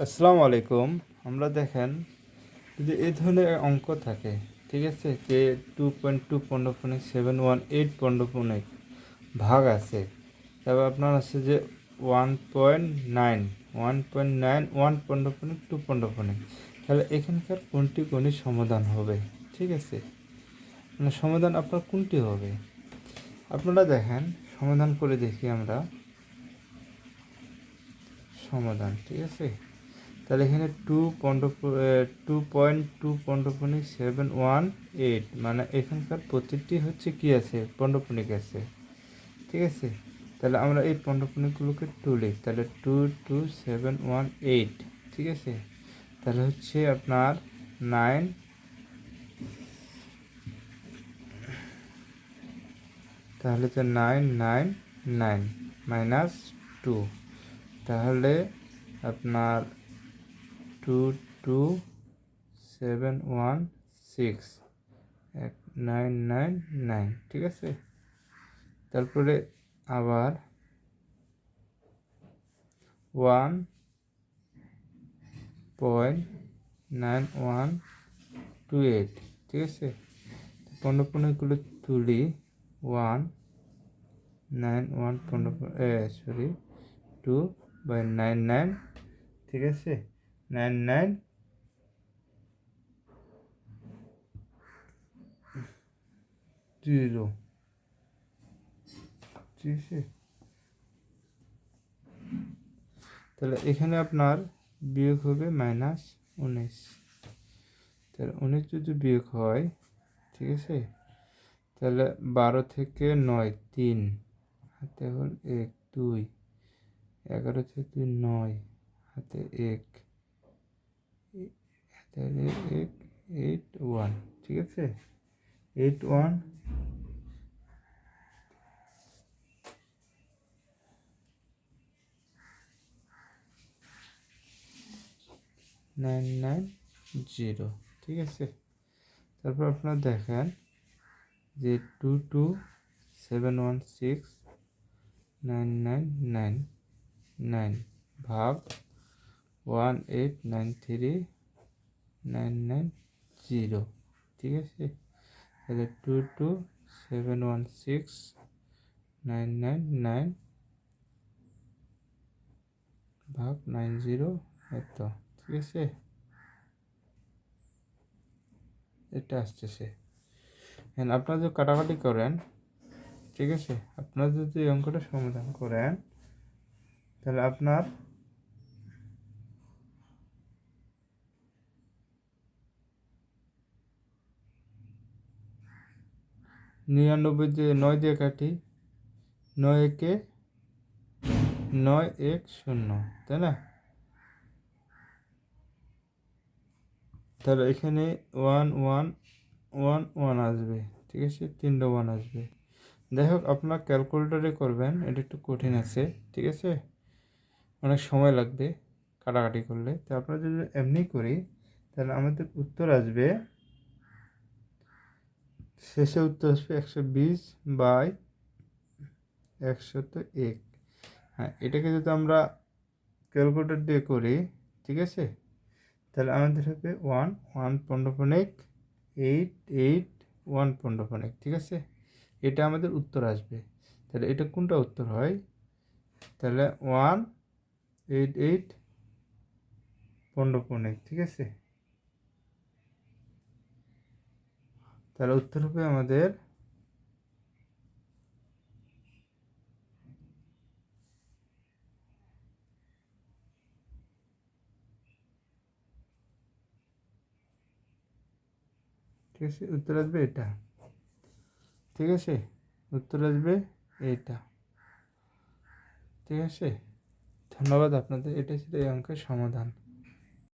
আসসালামু আলাইকুম। আমরা দেখেন, যদি এই ধরনের অঙ্ক থাকে, ঠিক আছে, যে টু পয়েন্ট টু পনেরো সেভেন ওয়ান এইট পনেরো ভাগ আছে, তারপর আপনার আছে যে one point nine one point nine one পনেরো টু পনেরো তাহলে এখানকার কোনটি গণিত সমাধান হবে, ঠিক আছে? মানে সমাধান আপনার কোনটি হবে? আপনারা দেখেন, সমাধান করে দেখি আমরা। সমাধান, ঠিক আছে? তাহলে এখানে টু পনেরো টু পয়েন্ট টু পনেরো সেভেন ওয়ান এইট মানে এখানকার প্রতিটি হচ্ছে কি আছে? পণ্ডপনিক আছে। ঠিক আছে? তাহলে আমরা এই পণ্ডপনিকগুলোকে তুলি তাহলে two two seven one eight ঠিক আছে? তাহলে হচ্ছে আপনার নাইন তাহলে তো nine nine nine minus two তাহলে আপনার two two seven one six এক নাইন নাইন নাইন ঠিক আছে? তারপরে আবার one point nine one two eight ঠিক আছে? পনেরো পনেরোগুলো তুলি ওয়ান নাইন ওয়ান পনেরো sorry two by nine nine ঠিক আছে? নাইন নাইন জিরো ঠিক আছে তাহলে এখানে আপনার বিয়োগ হবে মাইনাস উনিশ। তাহলে উনিশ যদি বিয়োগ হয়, ঠিক আছে? তাহলে বারো থেকে নয়, তিন। হাতে হল এক, দুই। এগারো থেকে নয়, হাতে এক। তাহলে এক এইট ওয়ান ঠিক আছে eight one nine nine zero ঠিক আছে তারপর আপনারা দেখেন যে two two seven one six nine nine nine nine ভাগ one eight nine three nine nine zero, ঠিক আছে? তাহলে two two seven one six nine nine nine ভাগ নাইন জিরো এত, ঠিক আছে? এটা আসতেছে এখন আপনারা যদি কাটাকাটি করেন, ঠিক আছে? আপনারা যদি অঙ্কটা সমাধান করেন, তাহলে আপনার নিরানব্বই দিয়ে নয় দিয়ে কাটি, নয় একে নয় এক শূন্য, তাই না? তাহলে এখানে ওয়ান ওয়ান ওয়ান ওয়ান আসবে, ঠিক আছে? তিনটা ওয়ান আসবে। যাই হোক, আপনার ক্যালকুলেটারে করবেন, এটা একটু কঠিন আছে, ঠিক আছে? অনেক সময় লাগবে কাটাকাটি করলে। তো আপনারা যদি এমনি করি, তাহলে আমাদের উত্তর আসবে শেষে উত্তর আসবে একশো বিশ বাই একশত এক। হ্যাঁ এটাকে যদি আমরা ক্যালকুলেটর দিয়ে করি, ঠিক আছে? তাহলে আমাদের হবে ওয়ান ওয়ান পনেরো এইট এইট, ওয়ান পনেরো ঠিক আছে? এটা আমাদের উত্তর আসবে। তাহলে এটা কোনটা উত্তর হয়? তাহলে ওয়ান, এইট এইট, পনেরো ঠিক আছে? তাহলে উত্তর হবে আমাদের ঠিক আছে, উত্তর আসবে এটা। ঠিক আছে, উত্তর আসবে এইটা। ঠিক আছে, ধন্যবাদ আপনাদের এটা ছিল এই অঙ্কের সমাধান।